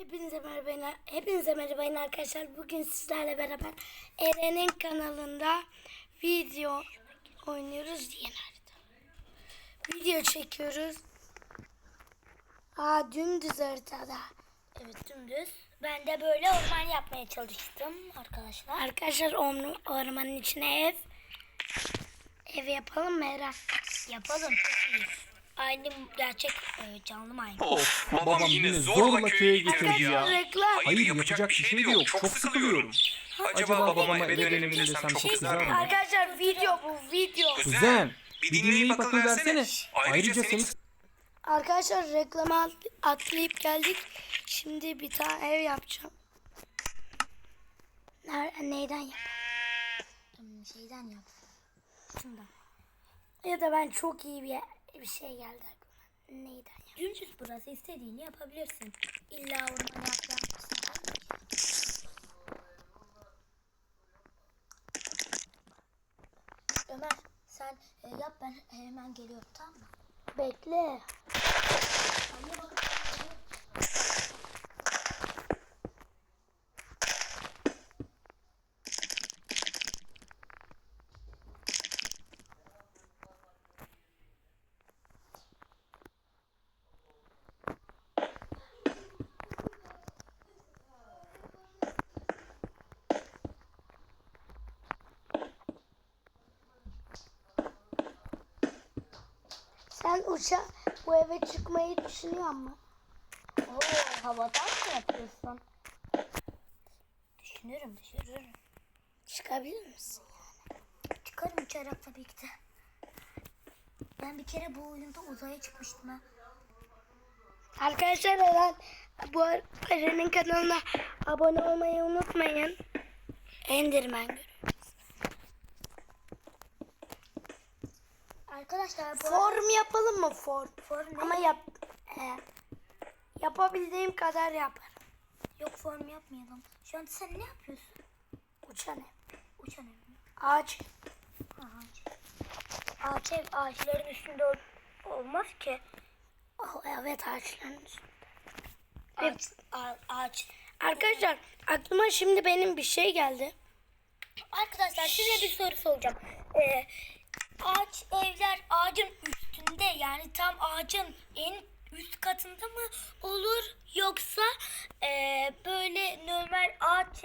Hepinize merhaba, hepinize merhaba arkadaşlar. Bugün sizlerle beraber Eren'in kanalında video oynuyoruz diye nerede? Video çekiyoruz. Aa dümdüz haritada. Evet dümdüz. Ben de böyle orman yapmaya çalıştım arkadaşlar. Arkadaşlar orman- ormanın içine ev. Ev yapalım mı Eren? Yapalım. İyi. Aynı gerçek e, canlı aynı? Of babam yine zorla köye getirdi ya. Reklam. Hayır yapacak bir şey de yok. Çok sıkılıyorum. Acaba babama eve dönemini desem çok kızar mı? Arkadaşlar video bu video. Kuzen bir dinleyip akıl versene. Ayrıca seni Arkadaşlar reklama at- atlayıp geldik. Şimdi bir tane ev yapacağım. Nerede, neyden yap? Şeyden yap. Şundan. Ya da ben çok iyi bir, bir şey geldi aklıma. Neyden yap? Dümdüz burası istediğini yapabilirsin. İlla orman yapmak. Ömer sen e, yap ben hemen geliyorum tamam mı? Bekle. Sen uça bu eve çıkmayı düşünüyor musun? Oo havadan mı yapıyorsun? Düşünürüm düşünürüm. Çıkabilir misin? Çıkarım uçarak tabii ki de. Ben bir kere bu oyunda uzaya çıkmıştım ha. Arkadaşlar Eren bu Eren'in kanalına abone olmayı unutmayın. Endirmen görüyor. Arkadaşlar bu Form yapalım mı form? Form ne? Ama yap e, yapabildiğim kadar yaparım. yok form yapmayalım. Şu anda sen ne yapıyorsun? Uçan ev. Uçan ev mi? Ağaç. Ağaç. Ağaç ev ağaçların üstünde ol- olmaz ki. Oh, evet ağaçların üstünde. Ağaç, a- ağaç. Arkadaşlar aklıma şimdi benim bir şey geldi. Arkadaşlar size bir soru soracağım. Ee, ağaç evler ağacın üstünde yani tam ağacın en üst katında mı olur yoksa ee, böyle normal ağaç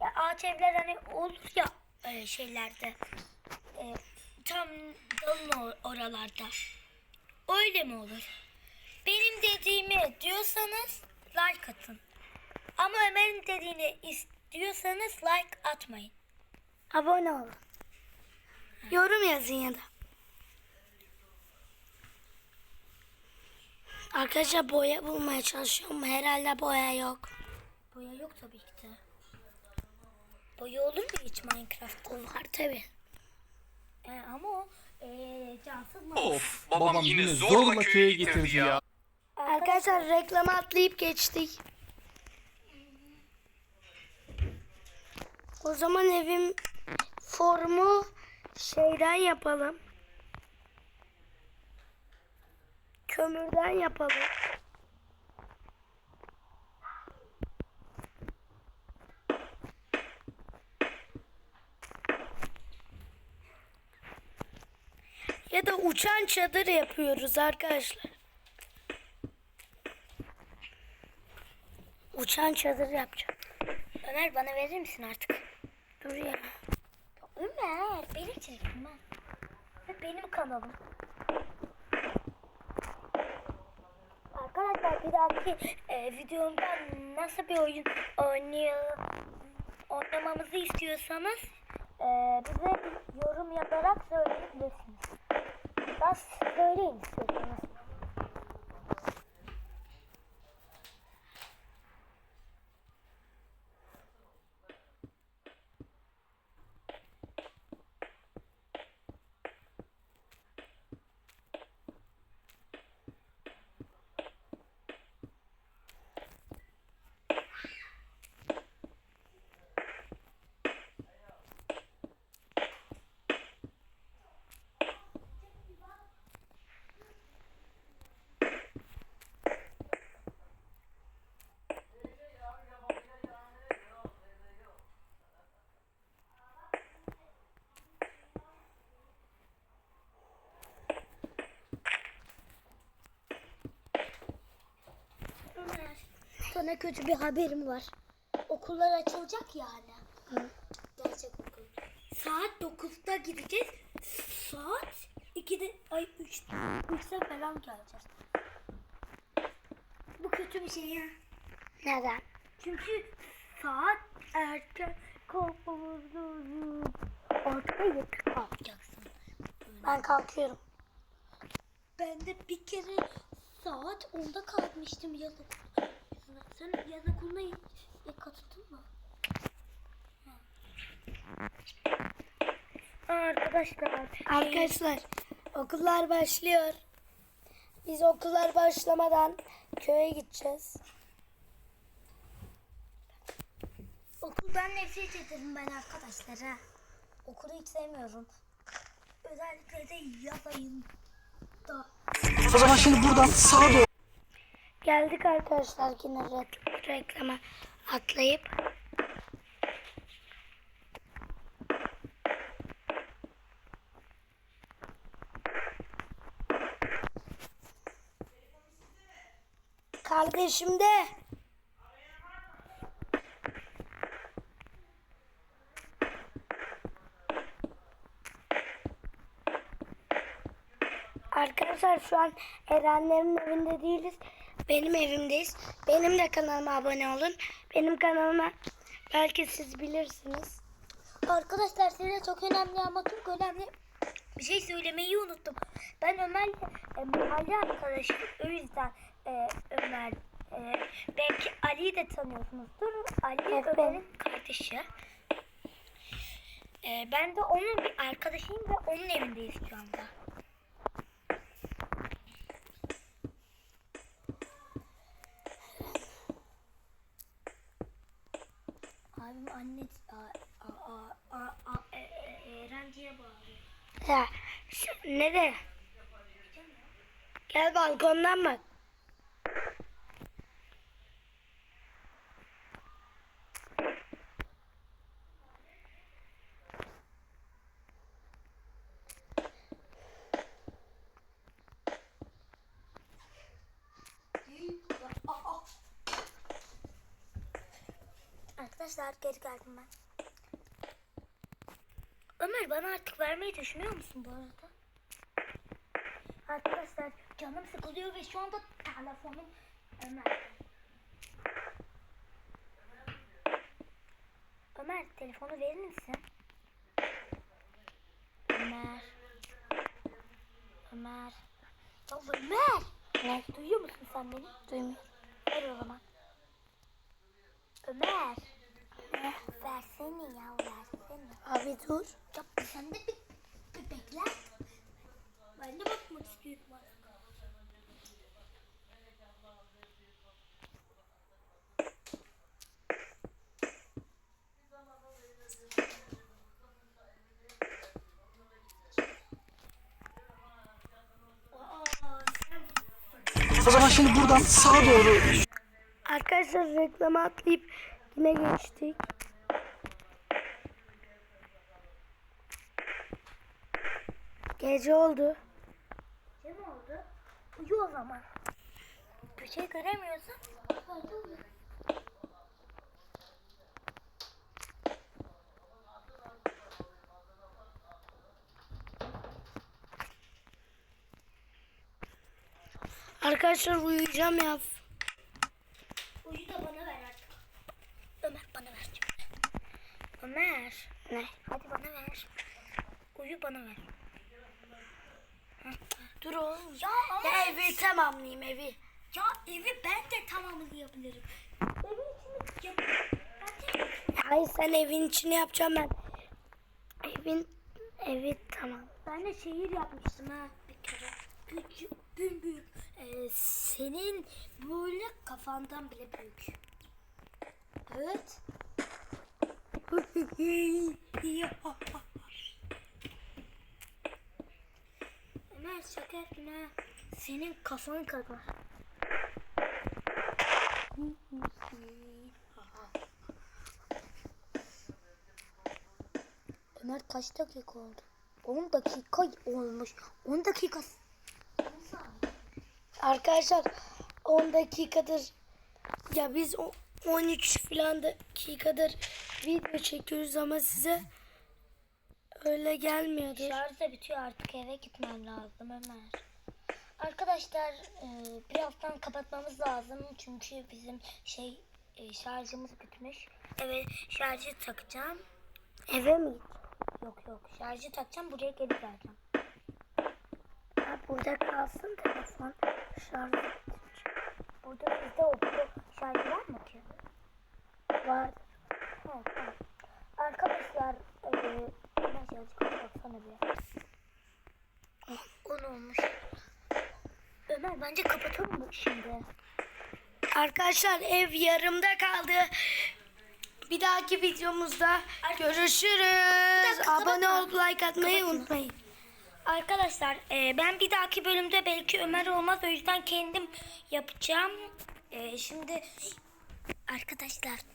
ya ağaç evler hani olur ya öyle şeylerde Ee, tam dalın or- oralarda öyle mi olur? Benim dediğimi diyorsanız like atın. Ama Ömer'in dediğini istiyorsanız like atmayın. Abone olun. Yorum yazın ya da. Arkadaşlar boya bulmaya çalışıyorum. Herhalde boya yok. Boya yok tabii ki de. Boya olur mu hiç Minecraft'ta? Var tabi. Ee, ama o ee, cansız mı? Of babam yine zorla köye getirdi ya. Arkadaşlar reklama atlayıp geçtik. O zaman evim formu şeyden yapalım. Kömürden yapalım. Ya da uçan çadır yapıyoruz arkadaşlar. Uçan çadır yapacağım. Ömer bana verir misin artık? Dur ya. Ben. Ve benim kanalım. Arkadaşlar bir dahaki e, videomda nasıl bir oyun oynuyor, oynamamızı istiyorsanız e, bize yorum yaparak söyleyebilirsiniz. Biraz söyleyin istiyorsanız. Sana kötü bir haberim var. Okullar açılacak yani. Hı. Gerçek okul. Saat 9'da gideceğiz. Saat 2'de ay 3 3'te falan geleceğiz. Bu kötü bir şey ya. Neden? Çünkü saat erken kalkmamız lazım. Ortada kalkacaksın. Ben kalkıyorum. Ben de bir kere saat 10'da kalkmıştım okuluna. Sen yaz okuluna katıldın mı? Arkadaşlar. Arkadaşlar okullar başlıyor. Biz okullar başlamadan köye gideceğiz. Okuldan nefret ederim ben arkadaşlar ha. Okulu hiç sevmiyorum. Özellikle de yaz ayında. O zaman şimdi buradan sağa doğru. Geldik arkadaşlar yine re- reklama atlayıp. Kardeşim de. Arkadaşlar şu an Erenlerin evinde değiliz. Benim evimdeyiz. Benim de kanalıma abone olun. Benim kanalıma belki siz bilirsiniz. Arkadaşlar size çok önemli ama çok önemli bir şey söylemeyi unuttum. Ben Ömer'le e, mahalle arkadaşım. O yüzden e, Ömer e, belki Ali'yi de tanıyorsunuzdur. Ali Evet, Ömer'in kardeşi. E, ben de onun bir arkadaşıyım ve onun evindeyiz şu anda. Anne Eren diye bağırıyor. Ya şu- nereye? Gel balkondan bak. Arkadaşlar geri geldim ben. Ömer bana artık vermeyi düşünüyor musun bu arada? Arkadaşlar canım sıkılıyor ve şu anda telefonum Ömer. Ömer telefonu verir misin? Ömer. Ömer. Ya Ömer. Ne? Duyuyor musun sen beni? Duymuyorum. Ver o zaman. Ömer. Versene ya versene. Abi dur. Ya sen de bir, bir bekle. Ben de bakmak istiyorum O zaman şimdi buradan sağa doğru. Arkadaşlar reklama atlayıp yine geçtik. Gece oldu. Ne mi oldu? Uyu o zaman. Bir şey göremiyorsan. Arkadaşlar uyuyacağım ya. Uyu da bana ver artık. Ömer bana ver. Ömer. Ne? Hadi bana ver. Uyu bana ver. Dur oğlum. Ya ama Ya evi tamamlayayım evi. ya evi ben de tamamlayabilirim. Evin içini yap. Hadi. Hayır sen evin içini yapacağım ben. Evin evi tamam. Ben de şehir yapmıştım ha bir kere. Küçük, büyük, büyük. Ee, senin böyle kafandan bile büyük. Evet. Ömer şaka ha. Senin kafan kadar. Ömer kaç dakika oldu? 10 dakika olmuş. 10 dakika. Arkadaşlar 10 dakikadır Ya biz o 13 falan dakikadır video çekiyoruz ama size öyle gelmiyordur. Şarj da bitiyor artık eve gitmem lazım Ömer. Arkadaşlar e, birazdan kapatmamız lazım çünkü bizim şey e, şarjımız bitmiş. Eve şarjı takacağım. Eve mi? Yok yok şarjı takacağım buraya geri geleceğim. Ha, burada kalsın telefon. Şarj Burada sizde o şarjı var mı ki? var. Ha, tamam. Arkadaşlar e, Şarjı kapatsana bir. Oh, on olmuş. Ömer bence kapatalım mı şimdi? Arkadaşlar ev yarımda kaldı. Bir dahaki videomuzda görüşürüz. dakika, Abone olup like atmayı unutmayın. Arkadaşlar e, ben bir dahaki bölümde belki Ömer olmaz o yüzden kendim yapacağım. E, şimdi arkadaşlar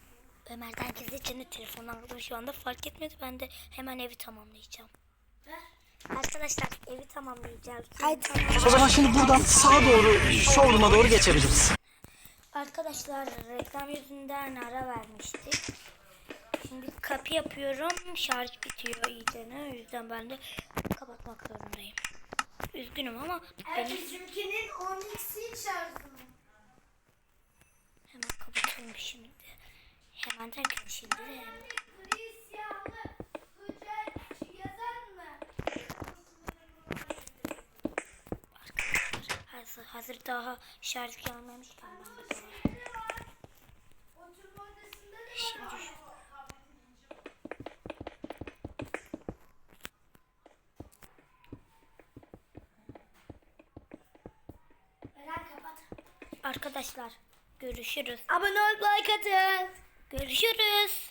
Ömer'den gizli içinde telefondan aldım şu anda fark etmedi ben de hemen evi tamamlayacağım. Arkadaşlar evi tamamlayacağım. Haydi. O zaman şimdi buradan sağa doğru, showroom'a doğru geçebiliriz. Arkadaşlar reklam yüzünden ara vermiştik. Şimdi kapı yapıyorum. Şarj bitiyor iyicene. O yüzden ben de kapatmak zorundayım. Üzgünüm ama benim Bizimkinin 10x'in şarjı mı? hemen kapatalım şimdi. Hemen derken şimdi hazır, hazır daha şarj gelmemişken Şimdi Arkadaşlar görüşürüz. Abone olup like atın. Görüşürüz.